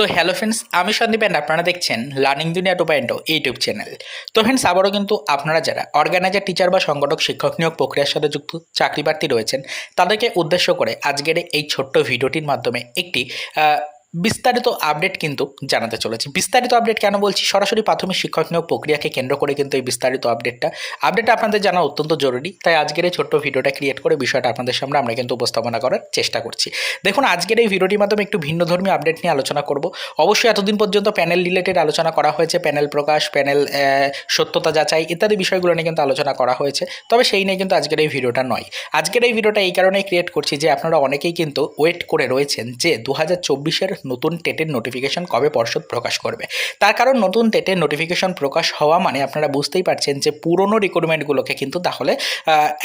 তো hello friends আমি Sandeep and আপনারা দেখছেন learning Duniya two point YouTube channel তো ফ্রেন্ডস আবারও কিন্তু আপনারা যারা অর্গানাইজার টিচার বা সংগঠক, শিক্ষক নিয়োগ প্রক্রিয়ার সাথে যুক্ত চাকরি প্রার্থী রয়েছেন, তাদেরকে উদ্দেশ্য করে আজকের এই ছোট্ট ভিডিওটির মাধ্যমে একটি বিস্তারিত আপডেট কিন্তু জানাতে চলেছি। বিস্তারিত আপডেট কেন বলছি? সরাসরি প্রাথমিক শিক্ষক নিয়োগ প্রক্রিয়াকে কেন্দ্র করে কিন্তু এই বিস্তারিত আপডেটটা আপডেটটা আপনাদের জানা অত্যন্ত জরুরি, তাই আজকের এই ছোট্ট ভিডিওটা ক্রিয়েট করে বিষয়টা আপনাদের সামনে আমরা কিন্তু উপস্থাপনা করার চেষ্টা করছি। দেখুন, আজকের এই ভিডিওটির মাধ্যমে একটু ভিন্ন ধর্মী আপডেট নিয়ে আলোচনা করব। অবশ্যই এতদিন পর্যন্ত প্যানেল রিলেটেড আলোচনা করা হয়েছে প্যানেল প্রকাশ প্যানেল সত্যতা যাচাই ইত্যাদি বিষয়গুলো নিয়ে কিন্তু আলোচনা করা হয়েছে। তবে সেই নিয়ে কিন্তু আজকের এই ভিডিওটা নয়। আজকের এই ভিডিওটা এই কারণেই ক্রিয়েট করছি যে আপনারা অনেকেই কিন্তু ওয়েট করে রয়েছেন যে দু হাজার নতুন টেটের নোটিফিকেশন কবে পর্ষদ প্রকাশ করবে? তার কারণ নতুন টেটের নোটিফিকেশন প্রকাশ হওয়া মানে আপনারা বুঝতেই পারছেন যে পুরনো রিক্রুটমেন্টগুলোকে কিন্তু তাহলে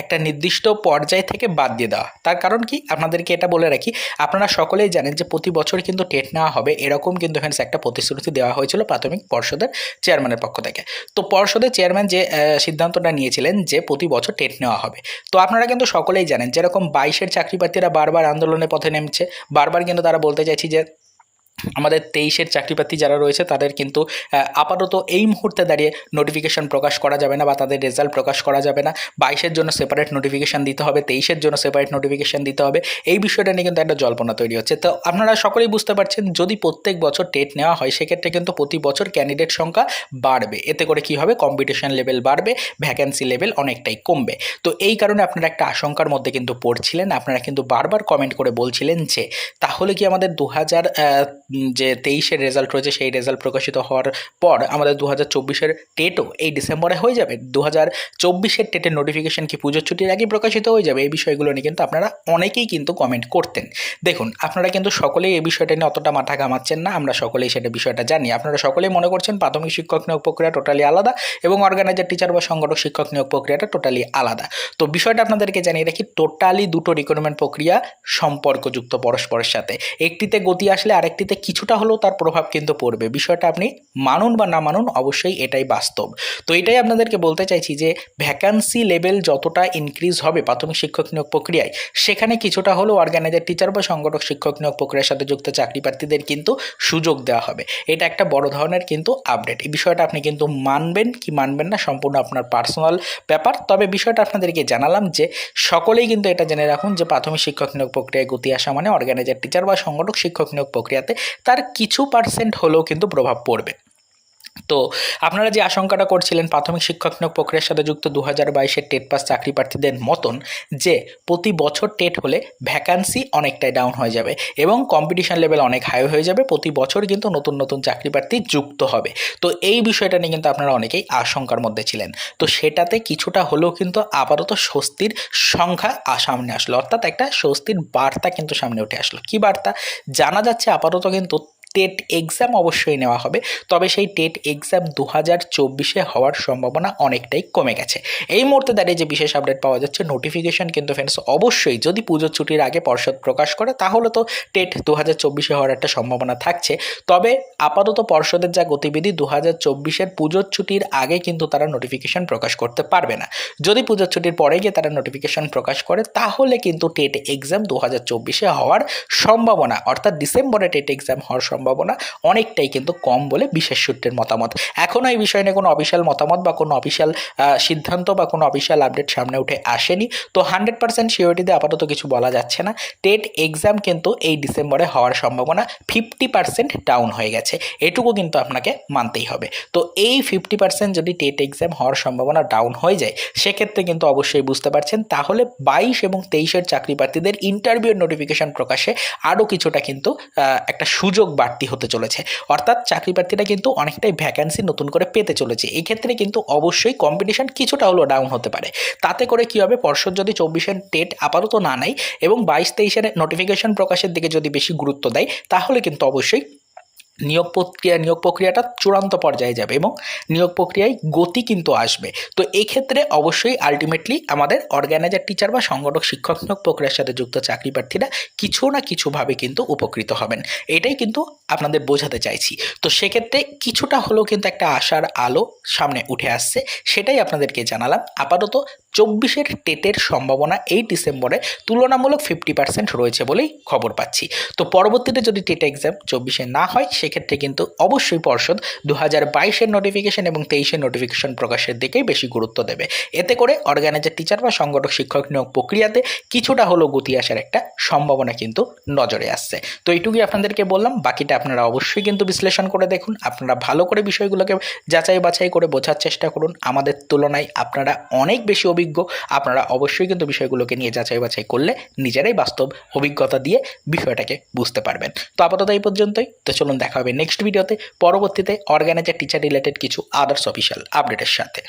একটা নির্দিষ্ট পর্যায় থেকে বাদ দিয়ে দেওয়া। তার কারণ কি? আপনাদেরকে এটা বলে রাখি, আপনারা সকলেই জানেন যে প্রতি বছর কিন্তু টেট নেওয়া হবে। এরকম কিন্তু ফ্রেন্ডস একটা প্রতিশ্রুতি দেওয়া হয়েছিল প্রাথমিক পর্ষদের চেয়ারম্যানের পক্ষ থেকে। তো পর্ষদের চেয়ারম্যান যে সিদ্ধান্তটা নিয়েছিলেন যে প্রতি বছর টেট নেওয়া হবে। তো আপনারা কিন্তু সকলেই জানেন, যেরকম বাইশের চাকরি প্রার্থীরা বারবার আন্দোলনের পথে নেমেছে, বারবার কিন্তু তারা বলতে চাইছি যে আমাদের তেইশের চাকরিপ্রার্থী যারা রয়েছে, তাদের কিন্তু আপাতত এই মুহূর্তে দাঁড়িয়ে নোটিফিকেশন প্রকাশ করা যাবে না বা তাদের রেজাল্ট প্রকাশ করা যাবে না। বাইশের জন্য সেপারেট নোটিফিকেশান দিতে হবে, তেইশের জন্য সেপারেট নোটিফিকেশান দিতে হবে। এই বিষয়টা নিয়ে কিন্তু একটা জল্পনা তৈরি হচ্ছে। তো আপনারা সকলেই বুঝতে পারছেন, যদি প্রত্যেক বছর টেট নেওয়া হয়, সেক্ষেত্রে কিন্তু প্রতি বছর ক্যান্ডিডেট সংখ্যা বাড়বে। এতে করে কি হবে? কম্পিটিশন লেভেল বাড়বে ভ্যাকেন্সি লেভেল অনেকটাই কমবে। তো এই কারণে আপনারা একটা আশঙ্কার মধ্যে কিন্তু পড়ছিলেন। আপনারা কিন্তু বারবার কমেন্ট করে বলছিলেন যে, তাহলে কি আমাদের দু হাজার যে তেইশের রেজাল্ট রয়েছে, সেই রেজাল্ট প্রকাশিত হওয়ার পর আমাদের দু হাজার চব্বিশের টেটও এই ডিসেম্বরে হয়ে যাবে। দু হাজার চব্বিশের টেটের নোটিফিকেশন কি পুজোর ছুটির আগে প্রকাশিত হয়ে যাবে? এই বিষয়গুলো নিয়ে কিন্তু আপনারা অনেকেই কিন্তু কমেন্ট করতেন। দেখুন, আপনারা কিন্তু সকলেই এই বিষয়টা নিয়ে অতটা মাথা ঘামাচ্ছেন না, আমরা সকলেই সেটা বিষয়টা জানি। আপনারা সকলেই মনে করছেন প্রাথমিক শিক্ষক নিয়োগ প্রক্রিয়া টোটালি আলাদা এবং অর্গানাইজার টিচার বা সংগঠক শিক্ষক নিয়োগ প্রক্রিয়াটা টোটালি আলাদা। তো বিষয়টা আপনাদেরকে জানিয়ে রাখি টোটালি দুটো রিক্রুটমেন্ট প্রক্রিয়া সম্পর্কযুক্ত পরস্পরের সাথে। একটিতে গতি আসলে, আরেকটিতে কিছুটা হলেও তার প্রভাব কিন্তু পড়বে। বিষয়টা আপনি মানুন বা না মানুন অবশ্যই এটাই বাস্তব। তো এটাই আপনাদেরকে বলতে চাইছি যে ভ্যাকান্সি লেভেল যতটা ইনক্রিজ হবে প্রাথমিক শিক্ষক নিয়োগ প্রক্রিয়ায়, সেখানে কিছুটা হলেও অর্গানাইজার টিচার বা সংগঠক শিক্ষক নিয়োগ প্রক্রিয়ার সাথে যুক্ত চাকরি প্রার্থীদের কিন্তু সুযোগ দেওয়া হবে। এটা একটা বড় ধরনের কিন্তু আপডেট এই বিষয়টা আপনি কিন্তু মানবেন কি মানবেন না সম্পূর্ণ আপনার পার্সোনাল ব্যাপার। তবে বিষয়টা আপনাদেরকে জানালাম যে, সকলেই কিন্তু এটা জেনে রাখুন যে, প্রাথমিক শিক্ষক নিয়োগ প্রক্রিয়ায় গতি আসা মানে অর্গানাইজার টিচার বা সংগঠক শিক্ষক নিয়োগ প্রক্রিয়াতে তার কিছু পার্সেন্ট হলেও কিন্তু প্রভাব পড়বে। তো আপনারা যে আশঙ্কাটা করছিলেন প্রাথমিক শিক্ষক নিয়োগ প্রক্রিয়ার সাথে যুক্ত দু হাজার বাইশের টেট পাস চাকরি প্রার্থীদের মতন, যে প্রতি বছর টেট হলে ভ্যাকান্সি অনেকটাই ডাউন হয়ে যাবে এবং কম্পিটিশন লেভেল অনেক হাই হয়ে যাবে, প্রতি বছর কিন্তু নতুন নতুন চাকরি প্রার্থী যুক্ত হবে। তো এই বিষয়টা নিয়ে কিন্তু আপনারা অনেকেই আশঙ্কার মধ্যে ছিলেন। তো সেটাতে কিছুটা হলেও কিন্তু আপাতত স্বস্তির সংখ্যা সামনে আসলো। অর্থাৎ একটা স্বস্তির বার্তা কিন্তু সামনে উঠে আসলো। কি বার্তা? জানা যাচ্ছে আপাতত কিন্তু টেট এক্সাম অবশ্যই নেওয়া হবে। তবে সেই টেট এক্সাম দু হাজার চব্বিশে হওয়ার সম্ভাবনা অনেকটাই কমে গেছে। এই মুহূর্তে দাঁড়িয়ে যে বিশেষ আপডেট পাওয়া যাচ্ছে নোটিফিকেশন কিন্তু ফ্রেন্ডস অবশ্যই যদি পুজোর ছুটির আগে পর্ষদ প্রকাশ করে, তাহলে তো টেট দু হাজার চব্বিশে হওয়ার একটা সম্ভাবনা থাকছে। তবে আপাতত পর্ষদের যা গতিবিধি দু হাজার চব্বিশের পুজোর ছুটির আগে কিন্তু তারা নোটিফিকেশন প্রকাশ করতে পারবে না। যদি পুজোর ছুটির পরে গিয়ে তারা নোটিফিকেশন প্রকাশ করে, তাহলে কিন্তু টেট এক্সাম দু হাজার চব্বিশে হওয়ার সম্ভাবনা, অর্থাৎ ডিসেম্বরে টেট এক্সাম হওয়ার সম্ভাবনা অনেকটাই কিন্তু কম বলে বিশেষ সূত্রের মতামত। এখনও এই বিষয় নিয়ে কোনো অফিসিয়াল মতামত বা কোনো অফিসিয়াল সিদ্ধান্ত বা কোনো অফিসিয়াল আপডেট সামনে উঠে আসেনি। তো হান্ড্রেড পার্সেন্ট সিওরিটিতে আপাতত কিছু বলা যাচ্ছে না। টেট এক্সাম কিন্তু এই ডিসেম্বরে হওয়ার সম্ভাবনা ফিফটি পার্সেন্ট ডাউন হয়ে গেছে। এটুকু কিন্তু আপনাকে মানতেই হবে। তো এই ফিফটি পার্সেন্ট যদি টেট এক্সাম হওয়ার সম্ভাবনা ডাউন হয়ে যায়, সেক্ষেত্রে কিন্তু অবশ্যই বুঝতে পারছেন। তাহলে বাইশ এবং তেইশের চাকরি প্রার্থীদের ইন্টারভিউর নোটিফিকেশন প্রকাশে আরও কিছুটা কিন্তু একটা সুযোগ বাড়তি হতে চলেছে। অর্থাৎ চাকরি প্রার্থীরা কিন্তু অনেকটাই ভ্যাকান্সি নতুন করে পেতে চলেছে। এই ক্ষেত্রে কিন্তু অবশ্যই কম্পিটিশান কিছুটা হলেও ডাউন হতে পারে। তাতে করে কি হবে? পর্ষদ যদি চব্বিশের টেট আপাতত না নেয় এবং বাইশ তেইশের নোটিফিকেশন প্রকাশের দিকে যদি বেশি গুরুত্ব দেয়, তাহলে কিন্তু অবশ্যই নিয়োগ প্রক্রিয়া, নিয়োগ প্রক্রিয়াটা চূড়ান্ত পর্যায়ে যাবে এবং নিয়োগ প্রক্রিয়ায় গতি কিন্তু আসবে। তো এই ক্ষেত্রে অবশ্যই আলটিমেটলি আমাদের অর্গানাইজার টিচার বা সংগঠক, শিক্ষক নিয়োগ প্রক্রিয়ার সাথে যুক্ত চাকরি প্রার্থীরা কিছু না কিছুভাবে কিন্তু উপকৃত হবেন। এটাই কিন্তু আপনাদের বোঝাতে চাইছি। তো সেক্ষেত্রে কিছুটা হলেও কিন্তু একটা আশার আলো সামনে উঠে আসছে, সেটাই আপনাদেরকে জানালাম। আপাতত চব্বিশের টেটের সম্ভাবনা এই ডিসেম্বরে তুলনামূলক ফিফটি পার্সেন্ট রয়েছে বলেই খবর পাচ্ছি। তো পরবর্তীতে যদি টেট এক্সাম চব্বিশে না হয় সেক্ষেত্রে কিন্তু অবশ্যই পর্ষদ দু হাজার বাইশের নোটিফিকেশন এবং তেইশের নোটিফিকেশন প্রকাশের দিকেই বেশি গুরুত্ব দেবে। এতে করে অর্গানাইজার টিচার বা সংগঠক, শিক্ষক নিয়োগ প্রক্রিয়াতে কিছুটা হলেও গতি আসার একটা সম্ভাবনা কিন্তু নজরে আসছে। তো এইটুকুই আপনাদেরকে বললাম, বাকিটা আপনারা অবশ্যই কিন্তু বিশ্লেষণ করে দেখুন। আপনারা ভালো করে বিষয়গুলোকে যাচাই বাছাই করে বোঝার চেষ্টা করুন। আমাদের তুলনায় আপনারা অনেক বেশি অভিজ্ঞ। আপনারা অবশ্যই কিন্তু বিষয়গুলোকে নিয়ে যাচাই বাছাই করলে নিজেরাই বাস্তব অভিজ্ঞতা দিয়ে বিষয়টাকে বুঝতে পারবেন। তো আপাতত এই পর্যন্তই। তো চলুন দেখা হবে নেক্সট ভিডিওতে পরবর্তীতে অর্গানাইজার টিচার রিলেটেড কিছু আদার্স অফিসিয়াল আপডেটের সাথে।